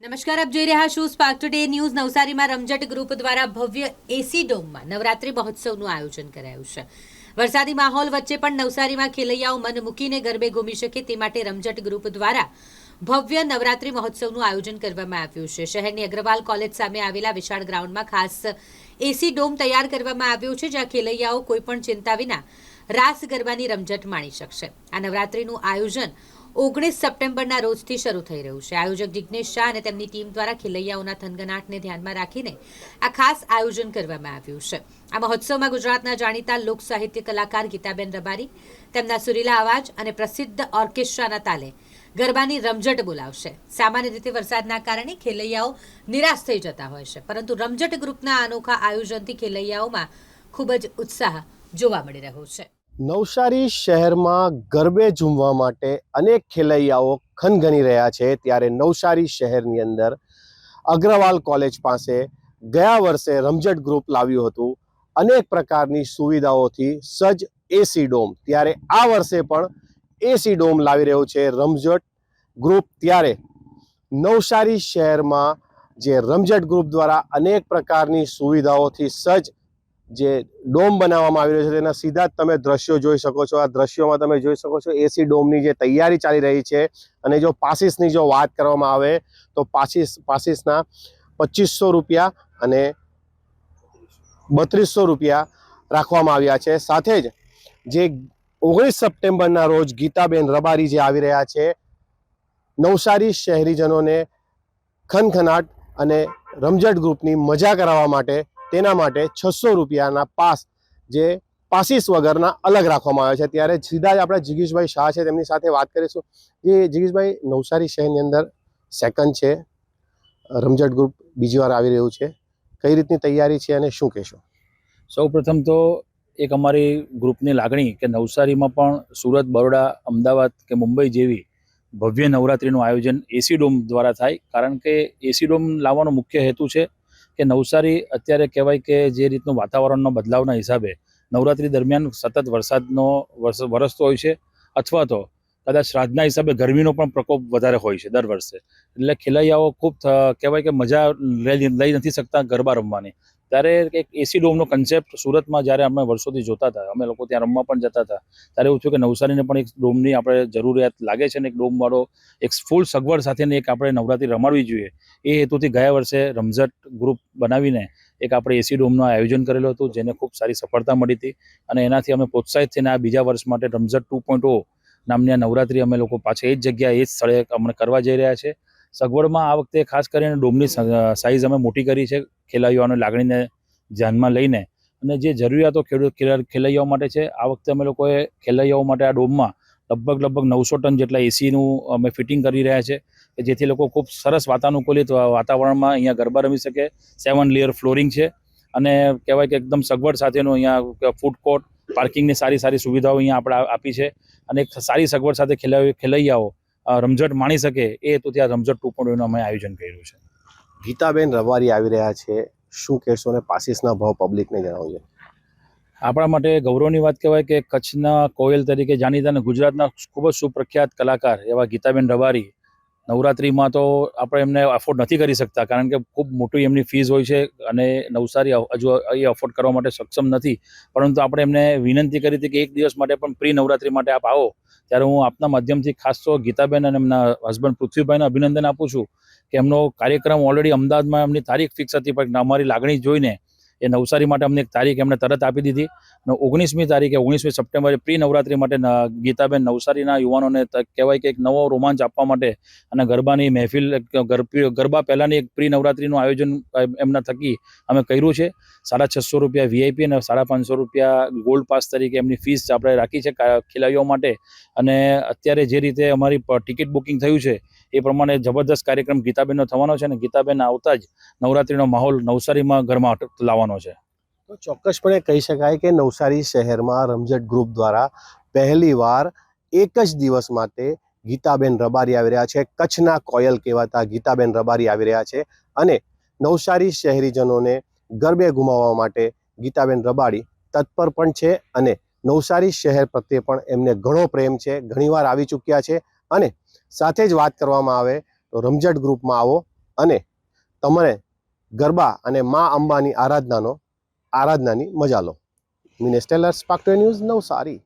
નમસ્કાર, આપ જોઈ રહ્યા છો સ્પાર્ક ટુડે ન્યૂઝ નવસારીમાં રમઝટ ગ્રુપ દ્વારા ભવ્ય એસી ડોમમાં નવરાત્રી મહોત્સવનું આયોજન કરાયું છે. વરસાદી માહોલ વચ્ચે પણ નવસારીમાં ખેલૈયાઓ મન મૂકીને ગરબે ઘૂમી શકે તે માટે રમઝટ ગ્રુપ દ્વારા ભવ્ય નવરાત્રી મહોત્સવનું આયોજન કરવામાં આવ્યું છે. શહેરની અગ્રવાલ કોલેજ સામે આવેલા વિશાળ ગ્રાઉન્ડમાં ખાસ એસી ડોમ તૈયાર કરવામાં આવ્યો છે, જ્યાં ખેલૈયાઓ કોઈપણ ચિંતા વિના રાસ ગરબાની રમઝટ માણી શકશે. આ નવરાત્રીનું આયોજન ઓગણીસ સપ્ટેમ્બરના રોજથી શરૂ થઈ રહ્યું છે. આયોજક જિજ્ઞેશ શાહ અને તેમની ટીમ દ્વારા ખેલૈયાઓના થનગનાટને ધ્યાનમાં રાખીને આ ખાસ આયોજન કરવામાં આવ્યું છે. આ મહોત્સવમાં ગુજરાતના જાણીતા લોક સાહિત્ય કલાકાર ગીતાબેન રબારી, તેમના સુરીલા અવાજ અને પ્રસિદ્ધ ઓર્કેસ્ટ્રાના તાલે ગરબાની રમઝટ બોલાવશે. સામાન્ય રીતે વરસાદના કારણે ખેલૈયાઓ નિરાશ થઈ જતા હોય છે, પરંતુ રમઝટ ગ્રુપના અનોખા આયોજનથી ખેલૈયાઓમાં ખૂબ જ ઉત્સાહ જોવા મળી રહ્યો છે. નવસારી શહેરમાં ગરબે ઝૂમવા માટે અનેક ખેલૈયાઓ ખનગની રહ્યા છે. ત્યારે નવસારી શહેરની અંદર અગ્રવાલ કોલેજ પાસે ગયા વર્ષે રમઝટ ગ્રુપ લાવ્યું હતું. અનેક પ્રકારની સુવિધાઓથી સજ્જ એસી ડોમ. ત્યારે આ વર્ષે પણ એસી ડોમ લાવી રહ્યો છે રમઝટ ગ્રુપ. ત્યારે નવસારી શહેરમાં જે રમઝટ ગ્રુપ દ્વારા અનેક પ્રકારની સુવિધાઓથી સજ્જ જે ડોમ બનાવવામાં આવી રહ્યો છે, તેના સીધા જ તમે દ્રશ્યો જોઈ શકો છો. આ દ્રશ્યોમાં તમે જોઈ શકો છો, એસી ડોમની જે તૈયારી ચાલી રહી છે અને જો પાસીસની જો વાત કરવામાં આવે, તો પાસીસ, પાસીસના પચીસો રૂપિયા અને બત્રીસો રૂપિયા રાખવામાં આવ્યા છે. સાથે જ જે ઓગણીસ સપ્ટેમ્બરના રોજ ગીતાબેન રબારી જે આવી રહ્યા છે, નવસારી શહેરીજનોને ખનખનાટ અને રમઝટ ગ્રુપની મજા કરાવવા માટે તેના માટે છસો રૂપિયાના પાસ જે પાસીસ વગરના અલગ રાખવામાં આવ્યા છે. ત્યારે સીધા જ આપણે જિગીશભાઈ શાહ છે તેમની સાથે વાત કરીશું. જે જિગીશભાઈ, નવસારી શહેરની અંદર સેકન્ડ છે. રમઝટ ગ્રુપ બીજી વાર આવી રહ્યું છે. કઈ રીતની તૈયારી છે અને શું કહેશો? સૌપ્રથમ તો એક અમારી ગ્રુપની લાગણી કે નવસારીમાં પણ સુરત, બરોડા, અમદાવાદ કે મુંબઈ જેવી ભવ્ય નવરાત્રિનું આયોજન એસી ડોમ દ્વારા થાય. કારણ કે એસી ડોમ લાવવાનો મુખ્ય હેતુ છે કે નવસારી અત્યારે કહેવાય કે જે રીતનું વાતાવરણનો બદલાવના હિસાબે નવરાત્રી દરમિયાન સતત વરસાદનો વરસ, વરસતો હોય છે અથવા તો કદાચ શ્રાદ્ધના હિસાબે ગરમીનો પણ પ્રકોપ વધારે હોય છે દર વર્ષે. એટલે ખેલૈયાઓ ખૂબ કહેવાય કે મજા લઈ નથી શકતા ગરબા રમવાની. ત્યારે એક એસી ડોમનો કન્સેપ્ટ સુરતમાં જ્યારે અમે વર્ષોથી જોતા હતા, અમે લોકો ત્યાં રમવા પણ જતા હતા, ત્યારે એવું થયું કે નવસારીને પણ એક ડોમની આપણે જરૂરિયાત લાગે છે ને એક ડોમવાળો એક ફૂલ સગવડ સાથેને એક આપણે નવરાત્રી રમાડવી જોઈએ. એ હેતુથી ગયા વર્ષે રમઝટ ગ્રુપ બનાવીને એક આપણે એસી ડોમનું આયોજન કરેલું હતું, જેને ખૂબ સારી સફળતા મળી હતી. અને એનાથી અમે પ્રોત્સાહિત થઈને આ બીજા વર્ષ માટે રમઝટ ટુ પોઈન્ટ ઓ નામની આ નવરાત્રી અમે લોકો પાછા એ જ જગ્યાએ, એ જ સ્થળે અમને કરવા જઈ રહ્યા છે. સગવડમાં આ વખતે ખાસ કરીને ડોમની સાઇઝ અમે મોટી કરી છે ખેલાડીઓની લાગણીને ધ્યાનમાં લઈને. અને જે જરૂરિયાતો ખેડૂત ખેલા- ખેલૈયાઓ માટે છે, આ વખતે અમે લોકોએ ખેલૈયાઓ માટે આ ડોમમાં લગભગ લગભગ નવસો ટન જેટલા એસીનું અમે ફિટિંગ કરી રહ્યા છે, કે જેથી લોકો ખૂબ સરસ વાતાનુકૂલિત વાતાવરણમાં અહીંયા ગરબા રમી શકે. સેવન લેયર ફ્લોરિંગ છે અને કહેવાય કે એકદમ સગવડ સાથેનું અહીંયા ફૂડ કોર્ટ પાર્કિંગની સારી સારી સુવિધાઓ અહીંયા આપણે, આપી છે. અને એક સારી સગવડ સાથે ખેલાઈ ખેલૈયાઓ રમઝટ માણી શકે એ હેતુથી આ રમઝટ ટુ પોઈન્ટ અમે આયોજન કર્યું છે. ગીતાબેન રવારી આવી રહ્યા છે. શું કહેશો અને પાસીસના ભાવ પબ્લિકને જણાવજો. આપણા માટે ગૌરવની વાત કહેવાય કે કચ્છના કોયલ તરીકે જાણીતા અને ગુજરાતના ખૂબ જ સુપ્રખ્યાત કલાકાર એવા ગીતાબેન રબારી નવરાત્રિમાં તો આપણે એમને અફોર્ડ નથી કરી શકતા, કારણ કે ખૂબ મોટી એમની ફીસ હોય છે અને નવસારી હજુ એ અફોર્ડ કરવા માટે સક્ષમ નથી. પરંતુ આપણે એમને વિનંતી કરી હતી કે એક દિવસ માટે પણ પ્રી નવરાત્રિ માટે આપ આવો. ત્યારે હું આપના માધ્યમથી ખાસ તો ગીતાબેન અને એમના હસબન્ડ પૃથ્વીભાઈને અભિનંદન આપું છું કે એમનો કાર્યક્રમ ઓલરેડી અમદાવાદમાં એમની તારીખ ફિક્સ હતી, પણ અમારી લાગણી જોઈને એ નવસારી માટે અમને એક તારીખ એમણે તરત આપી દીધી. અને ઓગણીસમી તારીખે, ઓગણીસમી સપ્ટેમ્બરે પ્રી નવરાત્રિ માટે ગીતાબેન નવસારીના યુવાનોને કહેવાય કે એક નવો રોમાંચ આપવા માટે અને ગરબાની મહેફિલ ગરબા પહેલાંની એક પ્રી નવરાત્રીનું આયોજન એમના થકી અમે કર્યું છે. સાડા છસો રૂપિયા વીઆઈપી અને સાડા પાંચસો રૂપિયા ગોલ્ડ પાસ તરીકે એમની ફીસ આપણે રાખી છે ખેલાડીઓ માટે. અને અત્યારે જે રીતે અમારી ટિકિટ બુકિંગ થયું છે, એ પ્રમાણે જબરદસ્ત કાર્યક્રમ ગીતાબેનનો થવાનો છે અને ગીતાબેન આવતા જ નવરાત્રિનો માહોલ નવસારીમાં ઘરમાં લાવવાનો છે. તો ચોક્કસપણે કહી શકાય કે નવસારી શહેરમાં રમઝટ ગ્રુપ દ્વારા પહેલીવાર એક જ દિવસ માટે ગીતાબેન રબારી આવી રહ્યા છે. કચ્છના કોયલ કહેવાતા ગીતાબેન રબારી આવી રહ્યા છે અને નવસારી શહેરીજનોને ગરબે ગુમાવવા માટે ગીતાબેન રબારી તત્પર પણ છે અને નવસારી શહેર પ્રત્યે પણ એમને ઘણો પ્રેમ છે, ઘણીવાર આવી ચૂક્યા છે અને સાથે જ વાત કરવામાં આવે તો રમઝટ ગ્રુપમાં આવો અને તમે ગરબા અને મા અંબાની આરાધનાનો આરાધનાની મજા લો. Minesh Tailor spark two news Navsari.